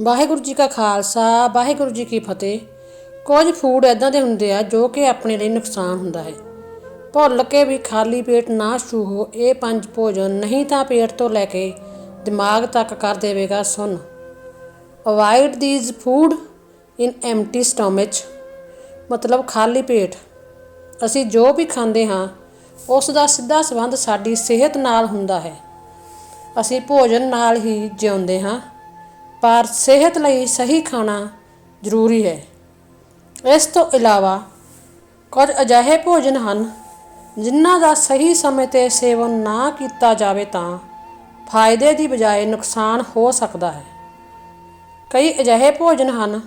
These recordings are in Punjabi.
ਵਾਹਿਗੁਰੂ ਜੀ ਕਾ ਖਾਲਸਾ, ਵਾਹਿਗੁਰੂ ਜੀ ਕੀ ਫਤਿਹ। ਕੁਝ ਫੂਡ ਐਦਾਂ ਦੇ ਹੁੰਦੇ ਆ ਜੋ ਕਿ ਆਪਣੇ ਲਈ ਨੁਕਸਾਨ ਹੁੰਦਾ ਹੈ। ਭੁੱਲ ਕੇ ਵੀ ਖਾਲੀ ਪੇਟ ਨਾ ਛੂਹੋ, ਇਹ ਪੰਜ ਭੋਜਨ ਨਹੀਂ ਤਾਂ ਪੇਟ ਤੋਂ ਲੈ ਕੇ ਦਿਮਾਗ ਤੱਕ ਕਰ ਦੇਵੇਗਾ ਸੁੰਨ। Avoid these food in empty stomach ਮਤਲਬ ਖਾਲੀ ਪੇਟ। ਅਸੀਂ ਜੋ ਵੀ ਖਾਂਦੇ ਹਾਂ, ਉਸ ਦਾ ਸਿੱਧਾ ਸੰਬੰਧ ਸਾਡੀ ਸਿਹਤ ਨਾਲ ਹੁੰਦਾ ਹੈ। ਅਸੀਂ ਭੋਜਨ ਨਾਲ ਹੀ ਜਿਉਂਦੇ ਹਾਂ। ਪਰ ਸਿਹਤ ਲਈ ਸਹੀ ਖਾਣਾ ਜ਼ਰੂਰੀ ਹੈ। ਇਸ ਤੋਂ ਇਲਾਵਾ ਕੁਝ ਅਜਿਹੇ ਭੋਜਨ ਹਨ ਜਿਨ੍ਹਾਂ ਦਾ ਸਹੀ ਸਮੇਂ ਤੇ ਸੇਵਨ ਨਾ ਕੀਤਾ ਜਾਵੇ ਤਾਂ ਫਾਇਦੇ ਦੀ ਬਜਾਏ ਨੁਕਸਾਨ ਹੋ ਸਕਦਾ ਹੈ। ਕਈ ਅਜਿਹੇ ਭੋਜਨ ਹਨ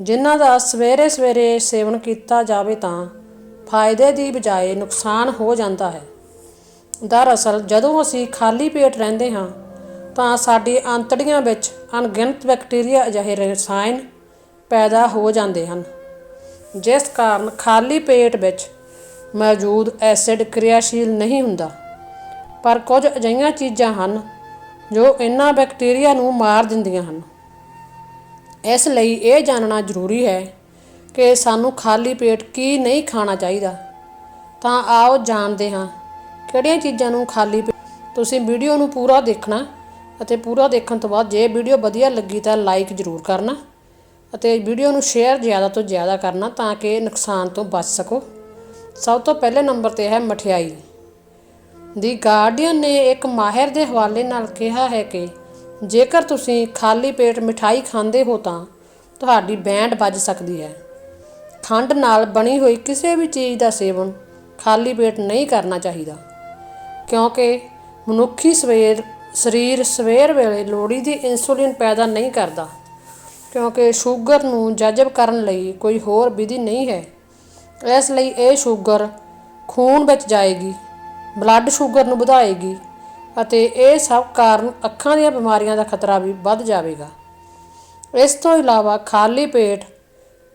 ਜਿਨ੍ਹਾਂ ਦਾ ਸਵੇਰੇ ਸਵੇਰੇ ਸੇਵਨ ਕੀਤਾ ਜਾਵੇ ਤਾਂ ਫਾਇਦੇ ਦੀ ਬਜਾਏ ਨੁਕਸਾਨ ਹੋ ਜਾਂਦਾ ਹੈ। ਦਰਅਸਲ ਜਦੋਂ ਅਸੀਂ ਖਾਲੀ ਪੇਟ ਰਹਿੰਦੇ ਹਾਂ ਤਾਂ ਸਾਡੀ ਆਂਤੜੀਆਂ ਵਿੱਚ ਅਣਗਿਣਤ ਬੈਕਟੀਰੀਆ ਅਜਿਹੇ ਰਸਾਇਣ ਪੈਦਾ ਹੋ ਜਾਂਦੇ ਹਨ, ਜਿਸ ਕਾਰਨ ਖਾਲੀ ਪੇਟ ਵਿੱਚ ਮੌਜੂਦ ਐਸਿਡ ਕਿਰਿਆਸ਼ੀਲ ਨਹੀਂ ਹੁੰਦਾ। ਪਰ ਕੁਝ ਅਜਿਹੀਆਂ ਚੀਜ਼ਾਂ ਹਨ ਜੋ ਇਹਨਾਂ ਬੈਕਟੀਰੀਆ ਨੂੰ ਮਾਰ ਦਿੰਦੀਆਂ ਹਨ। ਇਸ ਲਈ ਇਹ ਜਾਣਨਾ ਜ਼ਰੂਰੀ ਹੈ ਕਿ ਸਾਨੂੰ ਖਾਲੀ ਪੇਟ ਕੀ ਨਹੀਂ ਖਾਣਾ ਚਾਹੀਦਾ। ਤਾਂ ਆਓ ਜਾਣਦੇ ਹਾਂ ਕਿਹੜੀਆਂ ਚੀਜ਼ਾਂ ਨੂੰ ਖਾਲੀ ਪੇਟ ਤੁਸੀਂ ਵੀਡੀਓ ਨੂੰ ਪੂਰਾ ਦੇਖਣਾ ਅਤੇ ਪੂਰਾ ਦੇਖਣ ਤੋਂ ਬਾਅਦ ਜੇ ਵੀਡੀਓ ਵਧੀਆ ਲੱਗੀ ਤਾਂ ਲਾਈਕ ਜ਼ਰੂਰ ਕਰਨਾ ਅਤੇ ਵੀਡੀਓ ਨੂੰ ਸ਼ੇਅਰ ਜ਼ਿਆਦਾ ਤੋਂ ਜ਼ਿਆਦਾ ਕਰਨਾ ਤਾਂ ਕਿ ਨੁਕਸਾਨ ਤੋਂ ਬਚ ਸਕੋ। ਸਭ ਤੋਂ ਪਹਿਲੇ ਨੰਬਰ ਤੇ ਹੈ ਮਠਿਆਈ। ਦੀ ਗਾਰਡੀਅਨ ਨੇ ਇੱਕ ਮਾਹਿਰ ਦੇ ਹਵਾਲੇ ਨਾਲ ਕਿਹਾ ਹੈ ਕਿ ਜੇਕਰ ਤੁਸੀਂ ਖਾਲੀ ਪੇਟ ਮਿਠਾਈ ਖਾਂਦੇ ਹੋ ਤਾਂ ਤੁਹਾਡੀ ਬੈਂਡ ਵੱਜ ਸਕਦੀ ਹੈ। ਖੰਡ ਨਾਲ ਬਣੀ ਹੋਈ ਕਿਸੇ ਵੀ ਚੀਜ਼ ਦਾ ਸੇਵਨ ਖਾਲੀ ਪੇਟ ਨਹੀਂ ਕਰਨਾ ਚਾਹੀਦਾ, ਕਿਉਂਕਿ ਮਨੁੱਖੀ ਸਵੇਰ ਸਰੀਰ ਸਵੇਰ ਵੇਲੇ ਲੋੜੀ ਦੀ ਇਨਸੂਲਿਨ ਪੈਦਾ ਨਹੀਂ ਕਰਦਾ, ਕਿਉਂਕਿ ਸ਼ੂਗਰ ਨੂੰ ਜਜ਼ਬ ਕਰਨ ਲਈ ਕੋਈ ਹੋਰ ਵਿਧੀ ਨਹੀਂ ਹੈ। ਇਸ ਲਈ ਇਹ ਸ਼ੂਗਰ ਖੂਨ ਵਿੱਚ ਜਾਏਗੀ ਬਲੱਡ ਸ਼ੂਗਰ ਨੂੰ ਵਧਾਏਗੀ ਅਤੇ ਇਹ ਸਭ ਕਾਰਨ ਅੱਖਾਂ ਦੀਆਂ ਬਿਮਾਰੀਆਂ ਦਾ ਖਤਰਾ ਵੀ ਵੱਧ ਜਾਵੇਗਾ। ਇਸ ਤੋਂ ਇਲਾਵਾ ਖਾਲੀ ਪੇਟ,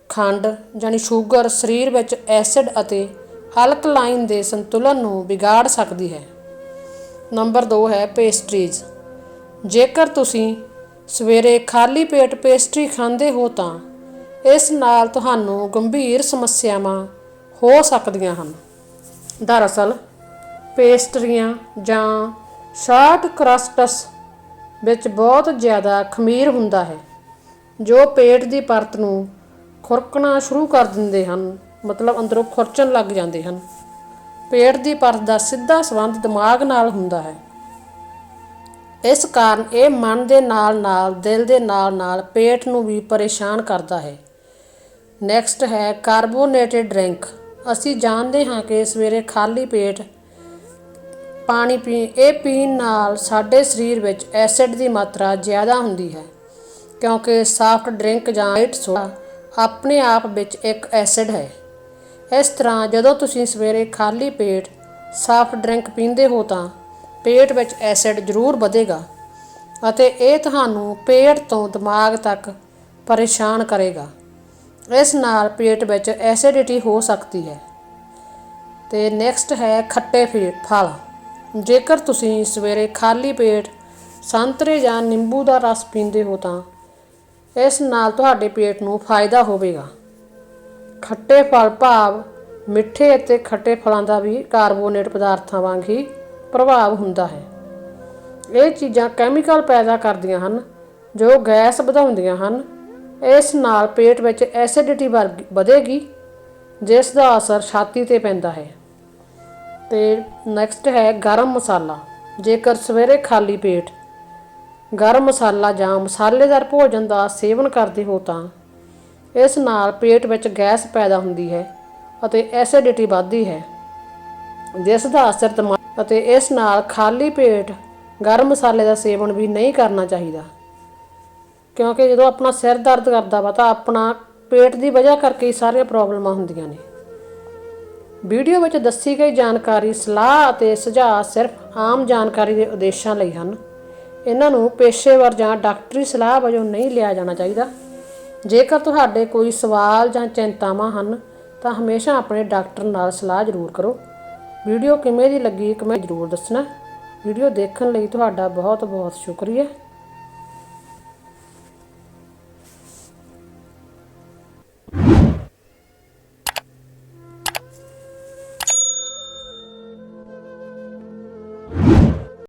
ਖੰਡ ਜਾਨੀ ਸ਼ੂਗਰ ਸਰੀਰ ਵਿੱਚ ਐਸਿਡ ਅਤੇ ਅਲਕਲਾਈਨ ਦੇ ਸੰਤੁਲਨ ਨੂੰ ਵਿਗਾੜ ਸਕਦੀ ਹੈ। ਨੰਬਰ 2 ਹੈ ਪੇਸਟਰੀਜ਼। ਜੇਕਰ ਤੁਸੀਂ ਸਵੇਰੇ ਖਾਲੀ ਪੇਟ ਪੇਸਟਰੀ ਖਾਂਦੇ ਹੋ ਤਾਂ ਇਸ ਨਾਲ ਤੁਹਾਨੂੰ ਗੰਭੀਰ ਸਮੱਸਿਆਵਾਂ ਹੋ ਸਕਦੀਆਂ ਹਨ। ਦਰਅਸਲ, ਪੇਸਟਰੀਆਂ ਜਾਂ ਸ਼ਾਰਟ ਕਰਸਟਸ ਵਿੱਚ ਬਹੁਤ ਜ਼ਿਆਦਾ ਖਮੀਰ ਹੁੰਦਾ ਹੈ, ਜੋ ਪੇਟ ਦੀ ਪਰਤ ਨੂੰ ਖੁਰਕਣਾ ਸ਼ੁਰੂ ਕਰ ਦਿੰਦੇ ਹਨ, ਮਤਲਬ ਅੰਦਰੋਂ ਖੁਰਚਣ ਲੱਗ ਜਾਂਦੇ ਹਨ। ਪੇਟ ਦੀ ਪਰਤ ਦਾ ਸਿੱਧਾ ਸੰਬੰਧ ਦਿਮਾਗ ਨਾਲ ਹੁੰਦਾ ਹੈ। ਇਸ ਕਾਰਨ ਇਹ ਮਨ ਦੇ ਨਾਲ ਨਾਲ, ਦਿਲ ਦੇ ਨਾਲ ਨਾਲ ਪੇਟ ਨੂੰ ਵੀ ਪਰੇਸ਼ਾਨ ਕਰਦਾ ਹੈ। ਨੈਕਸਟ ਹੈ ਕਾਰਬੋਨੇਟਡ ਡਰਿੰਕ ਅਸੀਂ ਜਾਣਦੇ ਹਾਂ ਕਿ ਸਵੇਰੇ ਖਾਲੀ ਪੇਟ ਪਾਣੀ ਪੀ, ਇਹ ਪੀਣ ਨਾਲ ਸਾਡੇ ਸਰੀਰ ਵਿੱਚ ਐਸਿਡ ਦੀ ਮਾਤਰਾ ਜ਼ਿਆਦਾ ਹੁੰਦੀ ਹੈ, ਕਿਉਂਕਿ ਸਾਫਟ ਡਰਿੰਕ ਜਾਂ ਲਾਈਟ ਸੋਡਾ ਆਪਣੇ ਆਪ ਵਿੱਚ ਇੱਕ ਐਸਿਡ ਹੈ। ਇਸ ਤਰ੍ਹਾਂ ਜਦੋਂ ਤੁਸੀਂ ਸਵੇਰੇ ਖਾਲੀ ਪੇਟ ਸਾਫਟ ਡਰਿੰਕ ਪੀਂਦੇ ਹੋ ਤਾਂ ਪੇਟ ਵਿੱਚ ਐਸਿਡ ਜ਼ਰੂਰ ਵਧੇਗਾ ਅਤੇ ਇਹ ਤੁਹਾਨੂੰ ਪੇਟ ਤੋਂ ਦਿਮਾਗ ਤੱਕ ਪਰੇਸ਼ਾਨ ਕਰੇਗਾ। ਇਸ ਨਾਲ ਪੇਟ ਵਿੱਚ ਐਸਿਡਿਟੀ ਹੋ ਸਕਦੀ ਹੈ। ਤੇ ਨੈਕਸਟ ਹੈ ਖੱਟੇ ਫੇ- ਫਲ। ਜੇਕਰ ਤੁਸੀਂ ਸਵੇਰੇ ਖਾਲੀ ਪੇਟ ਸੰਤਰੇ ਜਾਂ ਨਿੰਬੂ ਦਾ ਰਸ ਪੀਂਦੇ ਹੋ ਤਾਂ ਇਸ ਨਾਲ ਤੁਹਾਡੇ ਪੇਟ ਨੂੰ ਫਾਇਦਾ ਹੋਵੇਗਾ। ਖੱਟੇ ਫਲ ਭਾਵ ਮਿੱਠੇ ਅਤੇ ਖੱਟੇ ਫਲਾਂ ਦਾ ਵੀ ਕਾਰਬੋਨੇਟ ਪਦਾਰਥਾਂ ਵਾਂਗ ਹੀ ਪ੍ਰਭਾਵ ਹੁੰਦਾ ਹੈ। ਇਹ ਚੀਜ਼ਾਂ ਕੈਮੀਕਲ ਪੈਦਾ ਕਰਦੀਆਂ ਹਨ, ਜੋ ਗੈਸ ਵਧਾਉਂਦੀਆਂ ਹਨ। ਇਸ ਨਾਲ ਪੇਟ ਵਿੱਚ ਐਸਿਡਿਟੀ ਵਧੇਗੀ, ਜਿਸ ਦਾ ਅਸਰ ਛਾਤੀ ਤੇ ਪੈਂਦਾ ਹੈ। ਤੇ ਨੈਕਸਟ ਹੈ ਗਰਮ ਮਸਾਲਾ। ਜੇਕਰ ਸਵੇਰੇ ਖਾਲੀ ਪੇਟ ਗਰਮ ਮਸਾਲਾ ਜਾਂ ਮਸਾਲੇਦਾਰ ਭੋਜਨ ਦਾ ਸੇਵਨ ਕਰਦੇ ਹੋ ਤਾਂ ਇਸ ਨਾਲ ਪੇਟ ਵਿੱਚ ਗੈਸ ਪੈਦਾ ਹੁੰਦੀ ਹੈ ਅਤੇ ਐਸਿਡਿਟੀ ਵੱਧਦੀ ਹੈ। ਜਿਸ ਦਾ ਅਸਰ ਦਿਮਾਗ ਅਤੇ ਇਸ ਨਾਲ ਖਾਲੀ ਪੇਟ ਗਰਮ ਮਸਾਲੇ ਦਾ ਸੇਵਨ ਵੀ ਨਹੀਂ ਕਰਨਾ ਚਾਹੀਦਾ। ਕਿਉਂਕਿ ਜਦੋਂ ਆਪਣਾ ਸਿਰ ਦਰਦ ਕਰਦਾ ਵਾ ਤਾਂ ਆਪਣਾ ਪੇਟ ਦੀ ਵਜ੍ਹਾ ਕਰਕੇ ਹੀ ਸਾਰੀਆਂ ਪ੍ਰੋਬਲਮਾਂ ਹੁੰਦੀਆਂ ਨੇ। ਵੀਡੀਓ ਵਿੱਚ ਦੱਸੀ ਗਈ ਜਾਣਕਾਰੀ, ਸਲਾਹ ਅਤੇ ਸੁਝਾਅ ਸਿਰਫ ਆਮ ਜਾਣਕਾਰੀ ਦੇ ਉਦੇਸ਼ਾਂ ਲਈ ਹਨ। ਇਹਨਾਂ ਨੂੰ ਪੇਸ਼ੇਵਰ ਜਾਂ ਡਾਕਟਰੀ ਸਲਾਹ ਵਜੋਂ ਨਹੀਂ ਲਿਆ ਜਾਣਾ ਚਾਹੀਦਾ। ਜੇਕਰ ਤੁਹਾਡੇ ਕੋਈ ਸਵਾਲ ਜਾਂ ਚਿੰਤਾਵਾਂ ਹਨ, ਤਾਂ ਹਮੇਸ਼ਾ ਆਪਣੇ ਡਾਕਟਰ ਨਾਲ ਸਲਾਹ ਜ਼ਰੂਰ ਕਰੋ। ਵੀਡੀਓ ਕਿਵੇਂ ਦੀ ਲੱਗੀ ਕਮੈਂਟ ਜ਼ਰੂਰ ਦੱਸਣਾ। ਵੀਡੀਓ ਦੇਖਣ ਲਈ ਤੁਹਾਡਾ ਬਹੁਤ ਬਹੁਤ ਸ਼ੁਕਰੀਆ।